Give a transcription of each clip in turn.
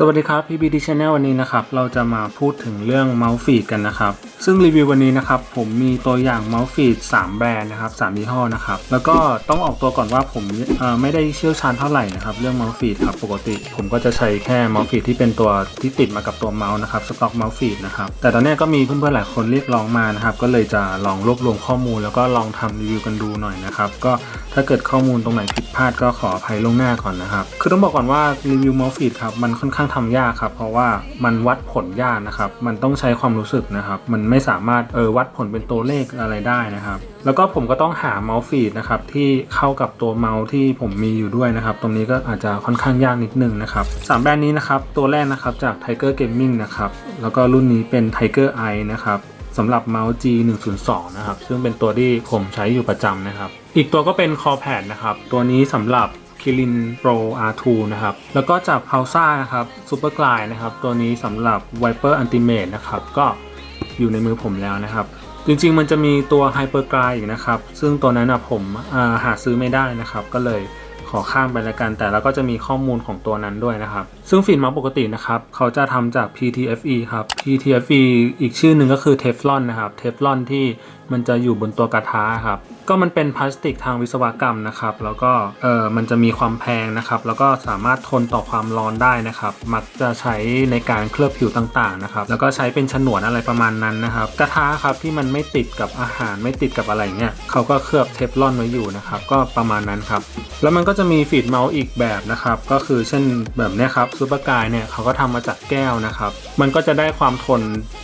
สวัสดีครับ PBD Channel วันนี้นะครับ เราจะมาพูดถึงเรื่องเมาส์ฟีดกันนะครับ ซึ่งรีวิววันนี้นะครับ ผมมีตัวอย่างเมาส์ฟีด3แบรนด์นะครับ3ยี่ห้อนะครับ แล้วก็ต้องออกตัวก่อนว่าผมไม่ได้เชี่ยวชาญเท่าไหร่นะครับ เรื่องเมาส์ฟีดครับปกติ ผมก็จะใช้แค่เมาส์ฟีดที่เป็นตัวที่ติดมากับตัวเมาส์นะครับสต็อกเมาส์ฟีดนะครับแต่ตอนนี้ก็มีเพื่อนๆหลายคนเรียกร้องมานะครับก็เลยจะลองรวบรวมข้อมูล แล้วก็ลองทำรีวิวกันดูหน่อยนะครับก็ถ้าเกิดข้อมูลตรงไหนผิดพลาดก็ขออภัยล่วงหน้าก่อนนะครับคือต้องบอกก่อนว่ารีวิวเมาส์ฟีดครับมันค่อนข้างทำยากครับ เพราะว่ามันวัดผลยากนะครับ มันต้องใช้ความรู้สึกนะครับ มันไม่สามารถเออวัดผลเป็นตัวเลขอะไรได้นะครับ แล้วก็ผมก็ต้องหาเมาส์ฟีดนะครับที่เข้ากับตัวเมาส์ที่ผมมีอยู่ด้วยนะครับ ตรงนี้ก็อาจจะค่อนข้างยากนิดนึงนะครับสามแบรนด์นี้นะครับตัวแรกนะครับจาก Tiger Gaming นะครับแล้วก็รุ่นนี้เป็น Tiger Eye นะครับสำหรับเมาส์ G102 นะครับซึ่งเป็นตัวที่ผมใช้อยู่ประจำนะครับ อีกตัวก็เป็น Core Pad นะครับตัวนี้สำหรับ Kirin Pro R2 นะครับ แล้วก็จาก p a u s a นะครับ Super Glide นะครับ ตัวนี้สำหรับ Viper Ultimate นะครับ ก็อยู่ในมือผมแล้วนะครับ จริงๆมันจะมีตัว Hyper Glide อีกนะครับ ซึ่งตัวนั้นนะผมาหาซื้อไม่ได้นะครับ ก็เลยขอข้ามไปแล้วกัน แต่เราก็จะมีข้อมูลของตัวนั้นด้วยนะครับ ซึ่งฟิล์มาปกตินะครับ เขาจะทำจาก PTFE ครับ PTFE อีกชื่อหนึ่งก็คือ Teflon นะครับ Teflon ที่ มันจะอยู่บนตัวกระทะครับ ก็มันเป็นพลาสติกทางวิศวกรรมนะครับ แล้วก็เออมันจะมีความแพงนะครับ แล้วก็สามารถทนต่อความร้อนได้นะครับ มักจะใช้ในการเคลือบผิวต่างๆนะครับ แล้วก็ใช้เป็นฉนวนอะไรประมาณนั้นนะครับ กระทะครับที่มันไม่ติดกับอาหารไม่ติดกับอะไรเงี้ยเขาก็เคลือบเทฟลอนไว้อยู่นะครับ ก็ประมาณนั้นครับ แล้วมันก็จะมีฟีดเมาส์อีกแบบนะครับ ก็คือเช่นแบบนี้ครับซูเปอร์กายเนี่ยเขาก็ทำมาจากแก้วนะครับ มันก็จะได้ความทน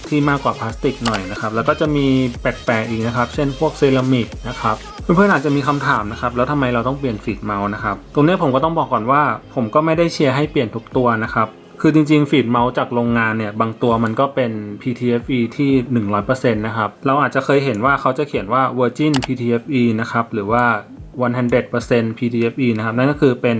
ที่มากกว่าพลาสติกหน่อยนะครับ แล้วก็จะมีแปลกๆอีกนะครับ เช่นพวกเซรามิกนะครับเพื่อนๆอาจจะมีคำถามนะครับแล้วทำไมเราต้องเปลี่ยนฟีดเมาส์นะครับตรงนี้ผมก็ต้องบอกก่อนว่า ผมก็ไม่ได้เชียร์ให้เปลี่ยนทุกตัวนะครับคือจริงๆฟีดเมาส์จากโรงงานเนี่ย บางตัวมันก็เป็น PTFE ที่ 100%นะครับ เราอาจจะเคยเห็นว่าเขาจะเขียนว่า Virgin PTFE นะครับ หรือว่า 100% PTFE นะครับนั่นก็คือเป็น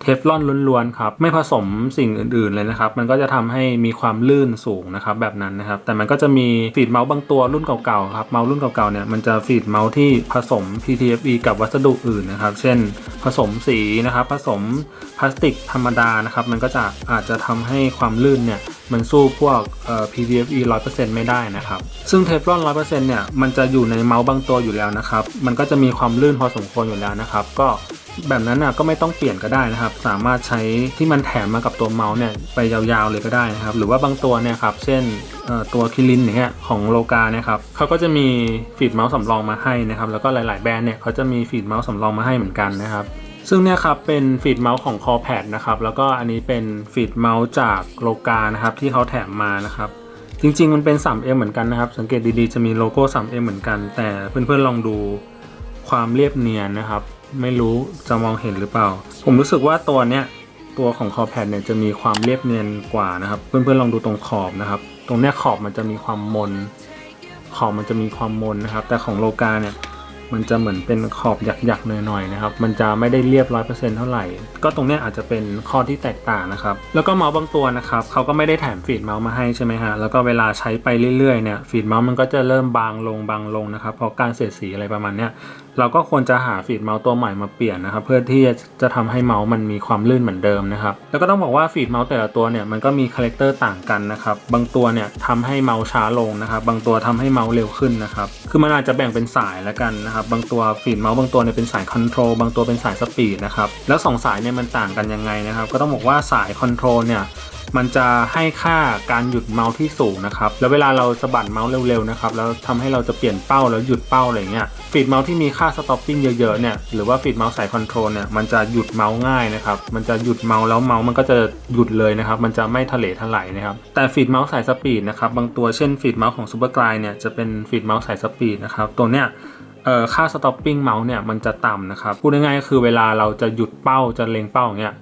เทฟลอนล้วนๆครับไม่ผสมสิ่งอื่นๆเลยนะครับ มันก็จะทำให้มีความลื่นสูงนะครับแบบนั้นนะครับ แต่มันก็จะมีฟีดเมาส์บางตัวรุ่นเก่าๆครับเมาส์รุ่นเก่าๆเนี่ยมันจะฟีดเมาส์ที่ผสม PTFE กับวัสดุอื่นนะครับ เช่น ผสมสีนะครับ ผสมพลาสติกธรรมดานะครับ มันก็จะอาจจะทำให้ความลื่นเนี่ย มันสู้พวกเอ่อ PTFE 100%ไม่ได้นะครับ ซึ่งเทฟลอน100%เนี่ย มันจะอยู่ในเมาส์บางตัวอยู่แล้วนะครับ มันก็จะมีความลื่นพอสมควรอยู่แล้วนะครับ ก็แบบนั้นน่ะก็ไม่ต้องเปลี่ยนก็ได้นะครับ สามารถใช้ที่มันแถมมากับตัวเมาส์เนี่ยไปยาวๆเลยก็ได้นะครับ หรือว่าบางตัวเนี่ยครับ เช่นตัวคิรินอย่างเงี้ยของโลกานี่ยครับเขาก็จะมีฟีดเมาส์สำรองมาให้นะครับ แล้วก็หลาย ๆ แบรนด์เนี่ยเขาจะมีฟีดเมาส์สำรองมาให้เหมือนกันนะครับ ซึ่งเนี่ยครับเป็นฟีดเมาส์ของ Core Pad นะครับแล้วก็อันนี้เป็นฟีดเมาส์จากโลกานะครับที่เขาแถมมานะครับจริงๆมันเป็น 3M เหมือนกันนะครับ สังเกตดีๆจะมีโลโก้ 3M เหมือนกัน แต่เพื่อนๆลองดูความเรียบเนียนนะครับ ไม่รู้จะมองเห็นหรือเปล่า ผมรู้สึกว่าตัวเนี้ยตัวของ Core Pad เนี่ยจะมีความเรียบเนียนกว่านะครับ เพื่อนๆลองดูตรงขอบนะครับ ตรงเนี้ยขอบมันจะมีความมน ขอบมันจะมีความมนนะครับ แต่ของโลกาเนี่ย มันจะเหมือนเป็นขอบหยักๆหน่อยๆนะครับ มันจะไม่ได้เรียบร้อยเปอร์เซ็นต์เท่าไหร่ ก็ตรงนี้อาจจะเป็นข้อที่แตกต่างนะครับ แล้วก็เมาส์บางตัวนะครับเขาก็ไม่ได้แถมฟีดเมาส์มาให้ใช่ไหมฮะ แล้วก็เวลาใช้ไปเรื่อยๆเนี่ยฟีดเมาส์มันก็จะเริ่มบางลงบางลงนะครับ เพราะการเสียดสีอะไรประมาณเนี้ย เราก็ควรจะหาฟีดเมาส์ตัวใหม่มาเปลี่ยนนะครับ เพื่อที่จะทำให้เมาส์มันมีความลื่นเหมือนเดิมนะครับ แล้วก็ต้องบอกว่าฟีดเมาส์แต่ละตัวเนี่ยมันก็มีคาแรคเตอร์ต่างกันนะครับ บางตัวเนี่ยทำให้เมาส์ช้าลงนะครับ บางตัวทำให้เมาส์เร็วขึ้นนะครับ คือมันอาจจะแบ่งเป็นสายแล้วกันนะครับบางตัวฟีดเมาส์บางตัวเนี่ยเป็นสายคอนโทรลบางตัวเป็นสายสปีดนะครับแล้วสองสายเนี่ยมันต่างกันยังไงนะครับก็ต้องบอกว่าสายคอนโทรลเนี่ยมันจะให้ค่าการหยุดเมาส์ที่สูงนะครับ แล้วเวลาเราสะบัดเมาส์เร็วๆนะครับ แล้วทำให้เราจะเปลี่ยนเป้าแล้วหยุดเป้าอะไรเงี้ย ฟีดเมาส์ที่มีค่าสต็อปปิ้งเยอะๆเนี่ย หรือว่าฟีดเมาส์สายคอนโทรลเนี่ย มันจะหยุดเมาส์ง่ายนะครับ มันจะหยุดเมาส์แล้วเมาส์มันก็จะหยุดเลยนะครับ มันจะไม่ทะเลทลายนะครับ แต่ฟีดเมาส์สายสปีดนะครับ บางตัวเช่นฟีดเมาส์ของซูเปอร์กลายเนี่ย จะเป็นฟีดเมาส์สายสปีดนะครับ ตัวเนี้ย เอ่อค่า stopping เมาส์เนี่ยมันจะต่ำนะครับพูดง่ายๆก็คือเวลาเราจะหยุดเป้าจะเล็งเป้าอย่างเงี้ย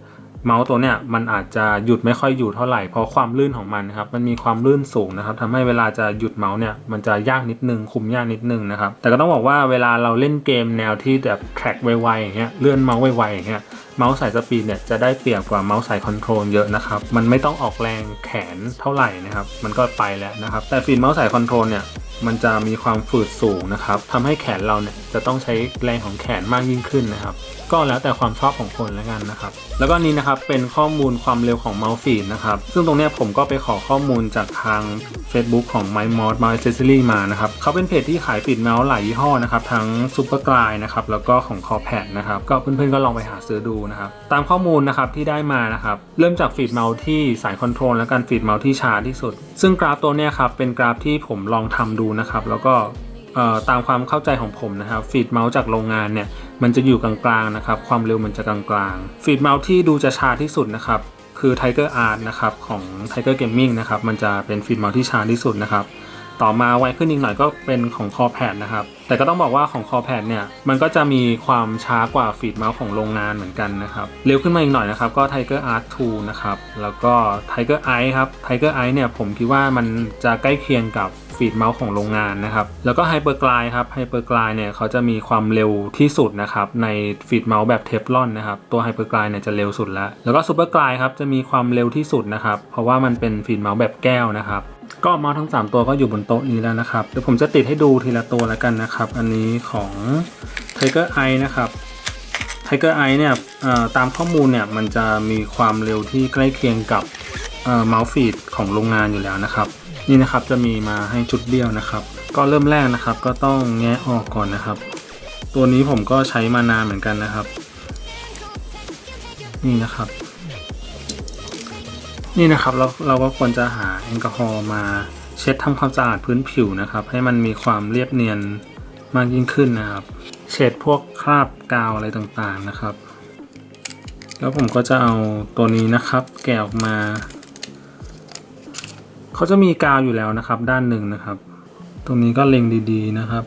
เมาส์ตัวเนี้ยมันอาจจะหยุดไม่ค่อยอยู่เท่าไหร่เพราะความลื่นของมันนะครับมันมีความลื่นสูงนะครับทำให้เวลาจะหยุดเมาส์เนี่ยมันจะยากนิดนึงคุมยากนิดนึงนะครับแต่ก็ต้องบอกว่าเวลาเราเล่นเกมแนวที่แบบแทร็กไวๆอย่างเงี้ยเลื่อนเมาส์ไวๆอย่างเงี้ยเมาส์สายสปีดเนี่ยจะได้เปรียบกว่าเมาส์สายคอนโทรลเยอะนะครับมันไม่ต้องออกแรงแขนเท่าไหร่นะครับมันก็ไปแล้วนะครับแต่ฟีดเมาส์สายคอนโทรลเนี่ย มันจะมีความฝืดสูงนะครับทำให้แขนเราเนี่ยจะต้องใช้แรงของแขนมากยิ่งขึ้นนะครับ ก็แล้วแต่ความชอบของคนแล้วกันนะครับ แล้วก็นี้นะครับเป็นข้อมูลความเร็วของเมาส์ฟีดนะครับ ซึ่งตรงนี้ผมก็ไปขอข้อมูลจากทาง Facebook ของ m y m o d m y Accessory มานะครับเขาเป็นเพจที่ขายฟีดเมาส์หลายยี่ห้อนะครับ ทั้ง Super g l i นะครับแล้วก็ของ c o r p a d นะครับ ก็เพื่อนๆก็ลองไปหาซื้อดูนะครับ ตามข้อมูลนะครับที่ได้มานะครับ เริ่มจากฟีดเมาส์ที่สายคอนโทรลและการฟีดเมาส์ที่ช้าที่สุด ซึ่งกราฟตัวนี้ครับเป็นกราฟที่ผมลองทำดูนะครับ แล้วก็ตามความเข้าใจของผมนะครับฟีดเมาส์จากโรงงานเนี่ยมันจะอยู่กลางๆนะครับ ความเร็วมันจะกลางๆฟีดเมาส์ที่ดูจะช้าที่สุดนะครับ คือ Tiger Art นะครับของ Tiger Gaming นะครับ มันจะเป็นฟีดเมาส์ที่ช้าที่สุดนะครับ ต่อมาไวขึ้นอีกหน่อยก็เป็นของ c o r p a d นะครับ แต่ก็ต้องบอกว่าของ c o r p a d เนี่ยมันก็จะมีความช้ากว่าฟีดเมาส์ของโรงงานเหมือนกันนะครับ เร็วขึ้นมาอีกหน่อยนะครับ ก็ Tiger Art 2 นะครับ แล้วก็ Tiger Eye ครับ Tiger Eye เนี่ยผมคิดว่ามันจะใกล้เคียงกับฟีดเมาส์ของโรงงานนะครับ แล้วก็ไฮเปอร์กลายครับไฮเปอร์กลายเนี่ยเขาจะมีความเร็วที่สุดนะครับในฟีดเมาส์แบบเทฟลอนนะครับ ตัวไฮเปอร์กลายเนี่ยจะเร็วสุดแล้ว แล้วก็ซูเปอร์กลายครับจะมีความเร็วที่สุดนะครับ เพราะว่ามันเป็นฟีดเมาส์แบบแก้วนะครับ ก็เมาส์ทั้ง 3 ตัวก็อยู่บนโต๊ะนี้แล้วนะครับ เดี๋ยวผมจะติดให้ดูทีละตัวแล้วกันนะครับ อันนี้ของ Tiger Eye นะครับ Tiger Eye เนี่ยตามข้อมูลเนี่ยมันจะมีความเร็วที่ใกล้เคียงกับเอ่อเมาส์ฟีดของโรงงานอยู่แล้วนะครับ นี่นะครับจะมีมาให้ชุดเดียวนะครับ ก็เริ่มแรกนะครับก็ต้องแงะออกก่อนนะครับ ตัวนี้ผมก็ใช้มานานเหมือนกันนะครับ นี่นะครับ นี่นะครับเราเราก็ควรจะหาแอลกอฮอล์มาเช็ดทำความสะอาดพื้นผิวนะครับ ให้มันมีความเรียบเนียนมากยิ่งขึ้นนะครับ เช็ดพวกคราบกาวอะไรต่างๆนะครับ แล้วผมก็จะเอาตัวนี้นะครับ แกะออกมาเขาจะมีกาวอยู่แล้วนะครับ ด้านหนึ่งนะครับ ตรงนี้ก็เล็งดีๆนะครับ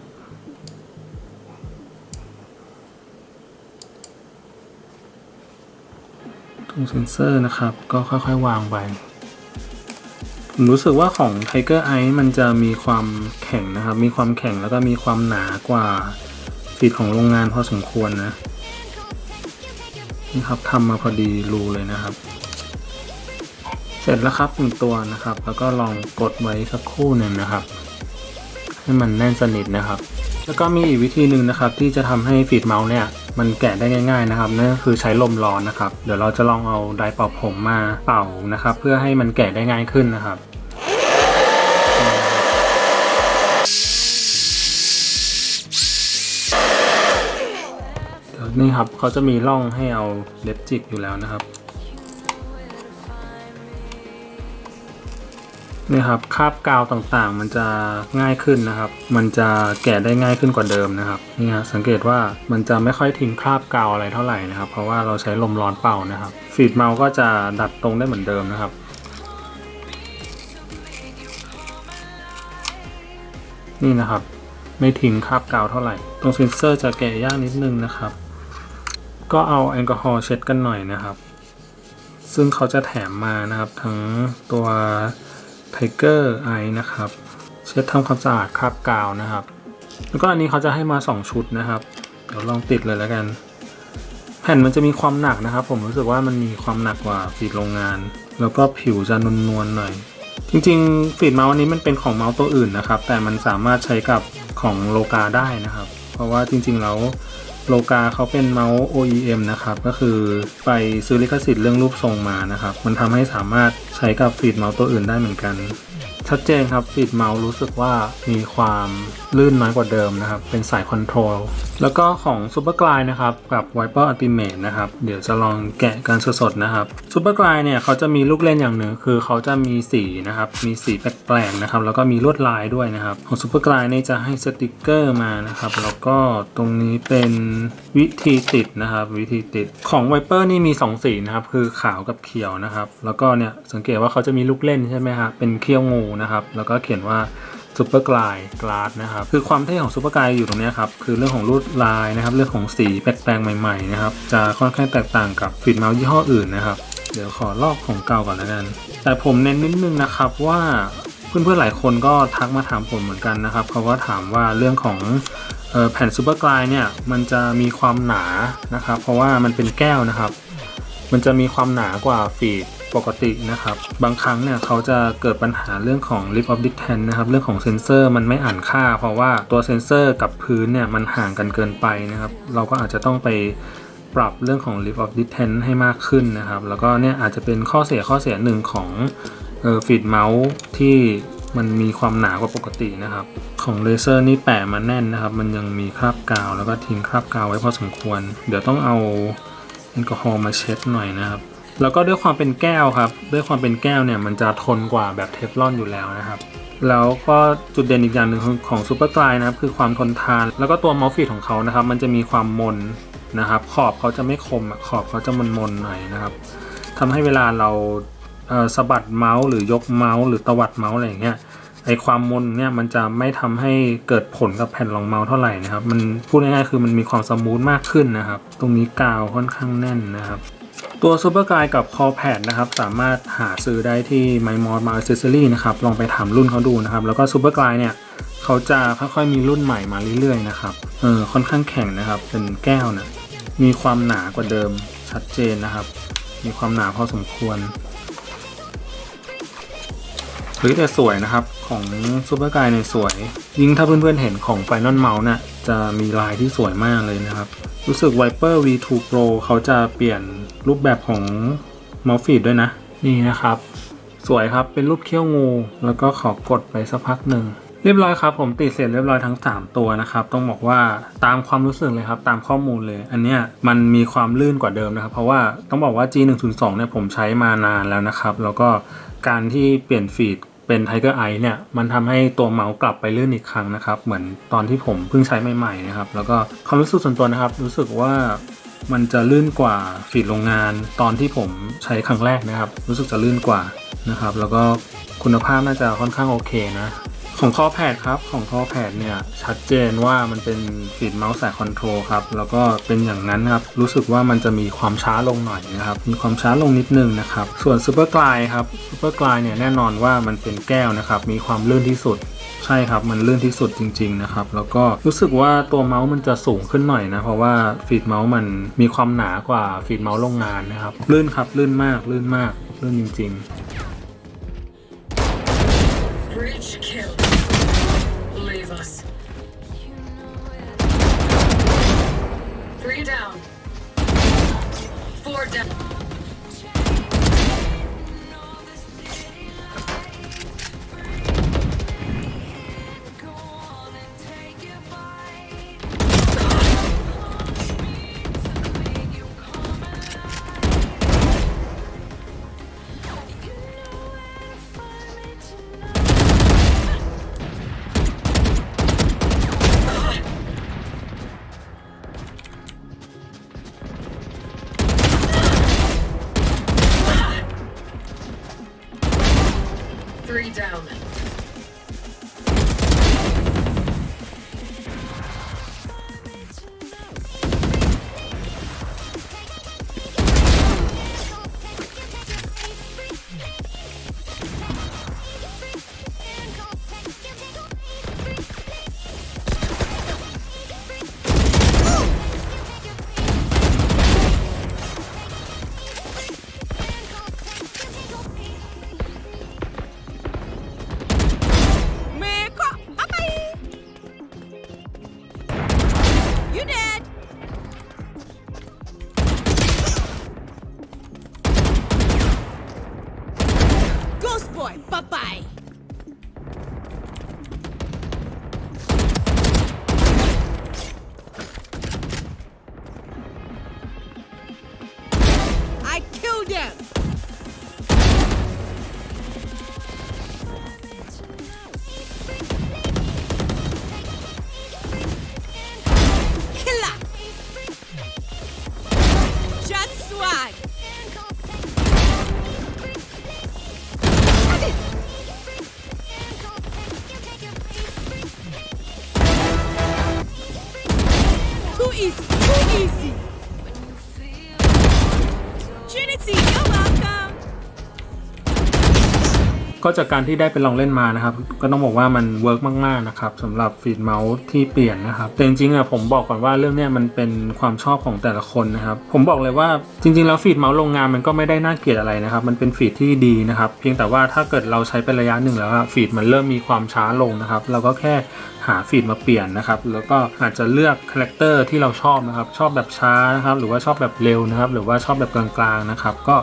รงเซนเซอร์นะครับ ก็ค่อยๆ วางไป ผมรู้สึกว่าของ Tiger Eye มันจะมีความแข็งนะครับ มีความแข็งแล้วก็มีความหนากว่าฟีดของโรงงานพอสมควรนะ นี่ครับทำมาพอดีรูเลยนะครับ เสร็จแล้วครับหนึ่งตัวนะครับ แล้วก็ลองกดไว้สักครู่หนึ่งนะครับ ให้มันแน่นสนิทนะครับ แล้วก็มีอีกวิธีหนึ่งนะครับที่จะทำให้ฟีดเมาส์เนี่ยมันแกะได้ง่าย ๆนะครับนั่นก็คือใช้ลมร้อนนะครับ เดี๋ยวเราจะลองเอาไดร์เป่าผมมาเป่านะครับ เพื่อให้มันแกะได้ง่ายขึ้นนะครับนี่ครับเขาจะมีร่องให้เอาเล็บจิกอยู่แล้วนะครับ นี่ครับคาบกาวต่างๆ มันจะง่ายขึ้นนะครับ มันจะแกะได้ง่ายขึ้นกว่าเดิมนะครับนี่ฮะสังเกตว่ามันจะไม่ค่อยทิ้งคราบกาวอะไรเท่าไหร่นะครับ เพราะว่าเราใช้ลมร้อนเป่านะครับฟีดเมาส์ก็จะดัดตรงได้เหมือนเดิมนะครับนี่นะครับ ไม่ทิ้งคราบกาวเท่าไหร่ ตรงเซนเซอร์จะแกะยากนิดนึงนะครับ ก็เอาแอลกอฮอล์เช็ดกันหน่อยนะครับ ซึ่งเขาจะแถมมานะครับ ทั้งตัว Tiger Eye นะครับเช็ดทำความสะอาดคราบกาวนะครับ แล้วก็อันนี้เขาจะให้มา 2 ชุดนะครับ เดี๋ยวลองติดเลยแล้วกัน แผ่นมันจะมีความหนักนะครับ ผมรู้สึกว่ามันมีความหนักกว่าฟีดโรงงาน แล้วก็ผิวจะนวลๆหน่อย จริงๆฟีดเมาส์อันนี้มันเป็นของเมาส์ตัวอื่นนะครับ แต่มันสามารถใช้กับของโลกาได้นะครับ เพราะว่าจริงๆแล้ว โลกาเขาเป็นเมาส์ OEM นะครับ ก็คือไปซื้อลิขสิทธิ์เรื่องรูปทรงมานะครับ มันทำให้สามารถใช้กับฟีดเมาส์ตัวอื่นได้เหมือนกัน ชัดเจนครับฟีดเมาส์รู้สึกว่ามีความลื่นน้อยกว่าเดิมนะครับ เป็นสายคอนโทรล แล้วก็ของ Super g l i d e นะครับ กับ Viper Ultimate นะครับ เดี๋ยวจะลองแกะกันสดๆนะครับ Super g l i d e เนี่ยเขาจะมีลูกเล่นอย่างหนึ่งคือเขาจะมีสีนะครับ มีสีแปลกๆนะครับ แล้วก็มีลวดลายด้วยนะครับ ของ Super g l i d e เนี่จะให้สติกเกอร์มานะครับ แล้วก็ตรงนี้เป็นวิธีติดนะครับ วิธีติดของ Viper นี่มี 2 สีนะครับ คือขาวกับเขียวนะครับ แล้วก็เนี่ยสังเกตว่าเขาจะมีลูกเล่นใช่ไหมฮะเป็นเขี้ยวงูนะครับ แล้วก็เขียนว่าซูเปอร์กลายกลาสนะครับ คือความเท่ของซูเปอร์กลายอยู่ตรงนี้ครับ คือเรื่องของลวดลายนะครับ เรื่องของสีแปลกๆใหม่ๆนะครับ จะค่อนข้างแตกต่างกับฟีดเมาส์ยี่ห้ออื่นนะครับ เดี๋ยวขอลอกของเก่าก่อนแล้วกัน แต่ผมเน้นนิดนึงนะครับว่าเพื่อนๆหลายคนก็ทักมาถามผมเหมือนกันนะครับ เขาก็ถามว่าเรื่องของแผ่นซูเปอร์กลายเนี่ยมันจะมีความหนานะครับ เพราะว่ามันเป็นแก้วนะครับ มันจะมีความหนากว่าฟีด ปกตินะครับ บางครั้งเนี่ยเขาจะเกิดปัญหาเรื่องของ lip of distance นะครับเรื่องของเซนเซอร์มันไม่อ่านค่า เพราะว่าตัวเซนเซอร์กับพื้นเนี่ยมันห่างกันเกินไปนะครับ เราก็อาจจะต้องไปปรับเรื่องของ lip of distance ให้มากขึ้นนะครับ แล้วก็เนี่ยอาจจะเป็นข้อเสียข้อเสียหนึ่งของเออฟีดเมาส์ที่มันมีความหนากว่าปกตินะครับ ของเลเซอร์นี่แปะมาแน่นนะครับ มันยังมีคราบกาว แล้วก็ทิ้งคราบกาวไว้พอสมควร เดี๋ยวต้องเอาแอลกอฮอล์มาเช็ดหน่อยนะครับ แล้วก็ด้วยความเป็นแก้วครับ ด้วยความเป็นแก้วเนี่ยมันจะทนกว่าแบบเทฟลอนอยู่แล้วนะครับ แล้วก็จุดเด่นอีกอย่างหนึ่งของซูเปอร์กลายนะครับคือความทนทาน แล้วก็ตัวมอลฟีดของเขานะครับ มันจะมีความมนนะครับ ขอบเขาจะไม่คมขอบเขาจะมนๆหน่อยนะครับทำให้เวลาเราเสะบัดเมาส์หรือยกเมาส์หรือตวัดเมาส์อะไรอย่างเงี้ยไอความมนเนี่ยมันจะไม่ทำให้เกิดผลกับแผ่นรองเมาส์เท่าไหร่นะครับ มันพูดง่ายๆคือมันมีความสมูทมากขึ้นนะครับ ตรงนี้กาวค่อนข้างแน่นนะครับ ตัวซูเปอร์กายกับคอแพดนะครับสามารถหาซื้อได้ที่ m y m o d m a r c e s s o r y นะครับลองไปถามรุ่นเขาดูนะครับ แล้วก็ซูเปอร์กายเนี่ยเขาจะค่อยๆมีรุ่นใหม่มาเรื่อยๆนะครับเออค่อนข้างแข็งนะครับ เป็นแก้วนะมีความหนากว่าเดิมชัดเจนนะครับ มีความหนาพอสมควรเฮ้ยแต่สวยนะครับของซูเปอร์กายเนี่ยสวย ยิ่งถ้าเพื่อนๆเห็นของ Final Mouse เนี่ย จะมีลายที่สวยมากเลยนะครับ รู้สึก Viper V2 Pro เขาจะเปลี่ยนรูปแบบของ Mouse Feed ด้วยนะ นี่นะครับ สวยครับเป็นรูปเขี้ยวงู แล้วก็ขอกดไปสักพักหนึ่งเรียบร้อยครับ ผมติดเสร็จเรียบร้อยทั้ง 3 ตัวนะครับ ต้องบอกว่าตามความรู้สึกเลยครับ ตามข้อมูลเลย อันเนี้ยมันมีความลื่นกว่าเดิมนะครับ เพราะว่าต้องบอกว่า G102 เนี่ยผมใช้มานานแล้วนะครับ แล้วก็การที่เปลี่ยนฟีด เป็น Tiger Eye เนี่ยมันทำให้ตัวเมาส์กลับไปลื่นอีกครั้งนะครับ เหมือนตอนที่ผมเพิ่งใช้ใหม่ๆนะครับ แล้วก็ความรู้สึกส่วนตัวนะครับ รู้สึกว่ามันจะลื่นกว่าฟีดโรงงาน ตอนที่ผมใช้ครั้งแรกนะครับ รู้สึกจะลื่นกว่านะครับ แล้วก็คุณภาพน่าจะค่อนข้างโอเคนะ ของคอแพดครับของคอแพดเนี่ยชัดเจนว่ามันเป็นฟีดเมาส์สายคอนโทรลครับแล้วก็เป็นอย่างนั้นครับรู้สึกว่ามันจะมีความช้าลงหน่อยนะครับมีความช้าลงนิดนึงนะครับส่วนซูเปอร์กลายครับซูเปอร์กลายเนี่ยแน่นอนว่ามันเป็นแก้วนะครับมีความลื่นที่สุดใช่ครับ มันลื่นที่สุดจริง ๆ นะครับ แล้วก็รู้สึกว่าตัวเมาส์มันจะสูงขึ้นหน่อยนะ เพราะว่าฟีดเมาส์มันมีความหนากว่าฟีดเมาส์โรงงานนะครับ ลื่นครับ ลื่นมาก ลื่นมาก ลื่นจริง ๆ down. Four down. Three down. ก็จากการที่ได้ไปลองเล่นมานะครับ ก็ต้องบอกว่ามันเวิร์กมากๆนะครับสำหรับฟีดเมาส์ที่เปลี่ยนนะครับ แต่จริงๆอะผมบอกก่อนว่าเรื่องเนี้ยมันเป็นความชอบของแต่ละคนนะครับ ผมบอกเลยว่าจริงๆ แล้วฟีดเมาส์โรงงานมันก็ไม่ได้น่าเกลียดอะไรนะครับ มันเป็นฟีดที่ดีนะครับ เพียงแต่ว่าถ้าเกิดเราใช้เป็นระยะหนึ่งแล้วฟีดมันเริ่มมีความช้าลงนะครับ เราก็แค่หาฟีดมาเปลี่ยนนะครับ แล้วก็อาจจะเลือกคาแรคเตอร์ที่เราชอบนะครับ ชอบแบบช้านะครับ หรือว่าชอบแบบเร็วนะครับ หรือว่าชอบแบบกลางๆนะครับ ก็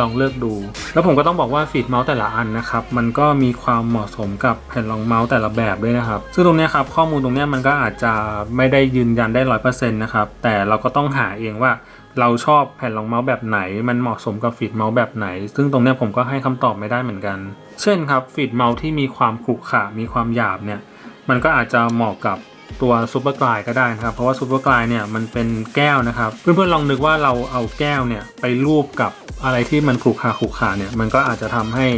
ลองเลือกดู แล้วผมก็ต้องบอกว่าฟีดเมาส์แต่ละอันนะครับมันก็มีความเหมาะสมกับแผ่นรองเมาส์แต่ละแบบด้วยนะครับ ซึ่งตรงนี้ครับข้อมูลตรงนี้มันก็อาจจะไม่ได้ยืนยันได้ร้อยเปอร์เซ็นต์นะครับแต่เราก็ต้องหาเองว่าเราชอบแผ่นรองเมาส์แบบไหน มันเหมาะสมกับฟีดเมาส์แบบไหน ซึ่งตรงนี้ผมก็ให้คำตอบไม่ได้เหมือนกัน เช่นครับฟีดเมาส์ที่มีความขรุขระมีความหยาบเนี่ยมันก็อาจจะเหมาะกับ ตัวซูเปอร์กลายก็ได้นะครับ เพราะว่าซูเปอร์กลายเนี่ยมันเป็นแก้วนะครับ เพื่อนๆลองนึกว่าเราเอาแก้วเนี่ยไปรูปกับอะไรที่มันขรุขระขรุขระเนี่ยมันก็อาจจะทำให้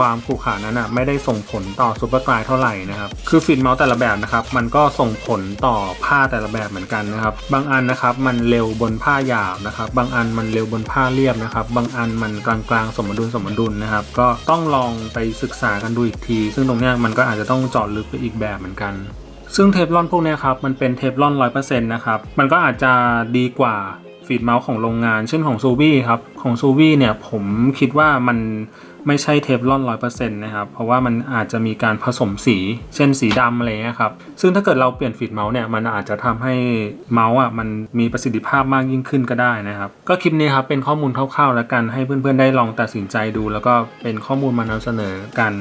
ความขรุขระนั้นอะไม่ได้ส่งผลต่อซูเปอร์กลายเท่าไหร่นะครับ คือฟีดเมาส์แต่ละแบบนะครับ มันก็ส่งผลต่อผ้าแต่ละแบบเหมือนกันนะครับ บางอันนะครับมันเร็วบนผ้าหยาบนะครับ บางอันมันเร็วบนผ้าเรียบนะครับ บางอันมันกลางๆ สมดุลสมดุลนะครับ ก็ต้องลองไปศึกษากันดูอีกที ซึ่งตรงนี้มันก็อาจจะต้องเจาะลึกไปอีกแบบเหมือนกัน ซึ่งเทฟลอนพวกนี้ครับมันเป็นเทฟลอนร้อยเปอร์เซ็นต์นะครับมันก็อาจจะดีกว่าฟีดเมาส์ของโรงงาน เช่นของซูบี้ครับของซูบี้เนี่ยผมคิดว่ามันไม่ใช่เทฟลอนร้อยเปอร์เซ็นต์นะครับ เพราะว่ามันอาจจะมีการผสมสี เช่นสีดำอะไรเงี้ยครับ ซึ่งถ้าเกิดเราเปลี่ยนฟีดเมาส์เนี่ย มันอาจจะทำให้เมาส์อะมันมีประสิทธิภาพมากยิ่งขึ้นก็ได้นะครับ ก็คลิปนี้ครับเป็นข้อมูลคร่าวๆแล้วกันให้เพื่อนๆได้ลองตัดสินใจดู แล้วก็เป็นข้อมูลมานำเสนอกัน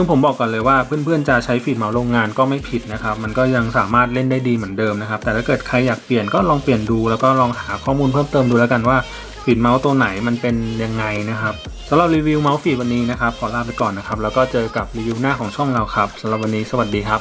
ซึ่งผมบอกก่อนเลยว่าเพื่อนๆจะใช้ฟีดเมาส์โรงงานก็ไม่ผิดนะครับ มันก็ยังสามารถเล่นได้ดีเหมือนเดิมนะครับ แต่ถ้าเกิดใครอยากเปลี่ยนก็ลองเปลี่ยนดูแล้วก็ลองหาข้อมูลเพิ่มเติมดูแล้วกันว่าฟีดเมาส์ตัวไหนมันเป็นยังไงนะครับสำหรับรีวิวเมาส์ฟีดวันนี้นะครับขอลาไปก่อนนะครับแล้วก็เจอกับรีวิวหน้าของช่องเราครับสำหรับวันนี้สวัสดีครับ